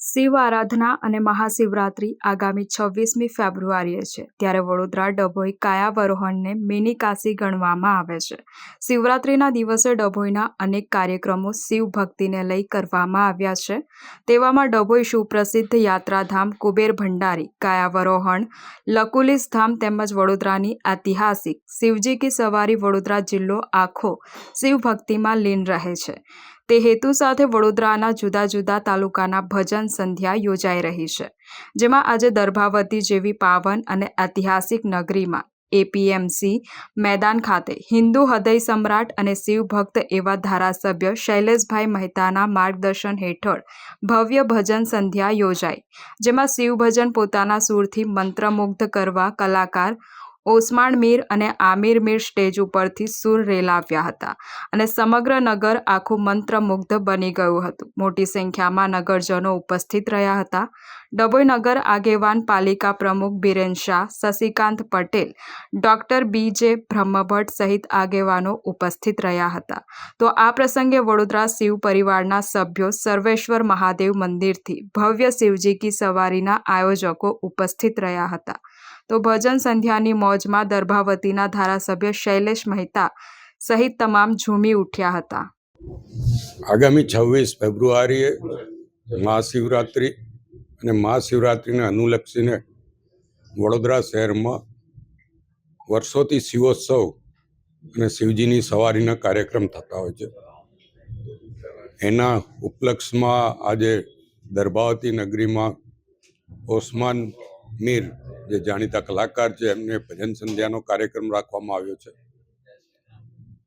શિવ આરાધના અને મહાશિવરાત્રી આગામી છવ્વીસમી ફેબ્રુઆરીએ છે, ત્યારે વડોદરા ડભોઈ કાયાવરોહણને મિની કાશી ગણવામાં આવે છે. શિવરાત્રીના દિવસે ડભોઈના અનેક કાર્યક્રમો શિવ ભક્તિને લઈ કરવામાં આવ્યા છે. તેવામાં ડભોઈ સુપ્રસિદ્ધ યાત્રાધામ કુબેર ભંડારી, કાયાવરોહણ લકુલિસ ધામ તેમજ વડોદરાની ઐતિહાસિક શિવજી કી સવારી વડોદરા જિલ્લો આખો શિવ ભક્તિમાં લીન રહે છે. તે હેતુ સાથે વડોદરાના જુદા જુદા તાલુકાના ભજન સંધ્યા યોજાઈ રહી છે, જેમાં આજે દર્ભાવતી જેવી પાવન અને ઐતિહાસિક નગરીમાં એપીએમસી મેદાન ખાતે હિન્દુ હૃદય સમ્રાટ અને શિવ ભક્ત એવા ધારાસભ્ય શૈલેષભાઈ મહેતાના માર્ગદર્શન હેઠળ ભવ્ય ભજન સંધ્યા યોજાઈ, જેમાં શિવ ભજન પોતાના સૂરથી મંત્રમુગ્ધ કરવા કલાકાર ઓસમાણ મીર અને આમિર મીર સ્ટેજ ઉપરથી સૂર રેલાવ્યા હતા અને સમગ્ર નગર આખું મંત્રમુગ્ધ બની ગયું હતું. મોટી સંખ્યામાં નગરજનો ઉપસ્થિત રહ્યા હતા. ડભોઈ નગર આગેવાન પાલિકા પ્રમુખ Biren Shah, Shashikant Patel, doctor B J Brahmbhatt સહિત આગેવાનો ઉપસ્થિત રહ્યા હતા. તો આ પ્રસંગે વડોદરા શિવ પરિવારના સભ્યો સર્વેશ્વર મહાદેવ મંદિરથી ભવ્ય શિવજી કી સવારીના આયોજકો ઉપસ્થિત રહ્યા હતા. તો ભજન સંધ્યાની મોજમાં દર્ભાવતીના ધારાસભ્ય શૈલેષ મહેતા સહિત તમામ ઝૂમી ઉઠ્યા હતા. આગામી છવ્વીસ ફેબ્રુઆરીએ મહાશિવરાત્રિ અને મહાશિવરાત્રિને અનુલક્ષીને વડોદરા શહેરમાં વર્ષોથી શિવોત્સવ અને શિવજીની સવારીના કાર્યક્રમ થતા હોય છે. એના ઉપલક્ષમાં આજે દર્ભાવતી નગરીમાં ઓસમાન મીર જે જાણીતા કલાકાર છે, એમને ભજન સંધ્યાનો કાર્યક્રમ રાખવામાં આવ્યો છે.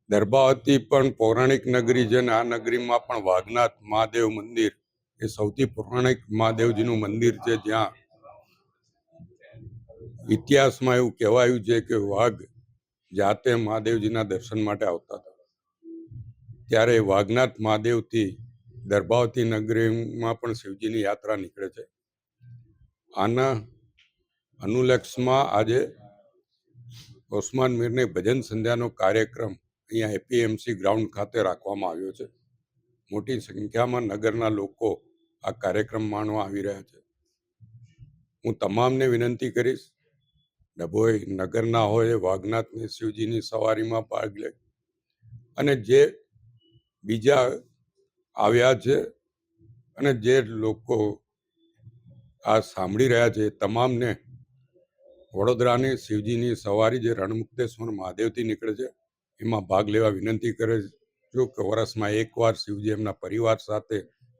દર્ભાવતી પણ પૌરાણિક નગરી છે આ નગરીમાં પણ વાઘનાથ મહાદેવ મંદિર એ સૌથી પૌરાણિક મહાદેવજીનું મંદિર છે જ્યાં ઇતિહાસમાં એવું કહેવાયું છે કે વાઘ જાતે મહાદેવજીના દર્શન માટે આવતા હતા. ત્યારે વાઘનાથ મહાદેવથી દર્ભાવતી નગરીમાં પણ શિવજીની યાત્રા નીકળે છે. આના અનુલક્ષમાં આજે ઓસમાન મીરની ભજન સંધ્યાનો કાર્યક્રમ અહીંયા એપીએમસી ગ્રાઉન્ડ ખાતે રાખવામાં આવ્યો છે. મોટી સંખ્યામાં નગરના લોકો આ કાર્યક્રમ માણવા આવી રહ્યા છે. હું તમામને વિનંતી કરીશ, ડભોઈ નગરના હોય વાઘનાથની શિવજીની સવારીમાં ભાગ લે. અને જે બીજા આવ્યા છે અને જે લોકો આ સાંભળી રહ્યા છે તમામને વડોદરાની શિવજીની સવારી જે રણમુક્તેશ્વર મહાદેવથી નીકળે છે, એમાં ભાગ લેવા વિનંતી કરે છું. કે વર્ષમાં એકવાર શિવજી એમના પરિવાર સાથે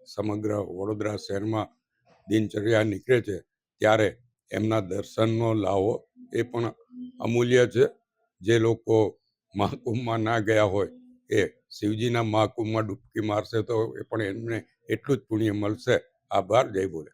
સમગ્ર વડોદરા શહેરમાં દિનચર્યા નીકળે છે, ત્યારે એમના દર્શનનો લાવો એ પણ અમૂલ્ય છે. જે લોકો મહાકુંભમાં ના ગયા હોય એ શિવજીના મહાકુંભમાં ડૂબકી મારશે તો એ પણ એમને એટલું જ પુણ્ય મળશે. આભાર, જય બોલે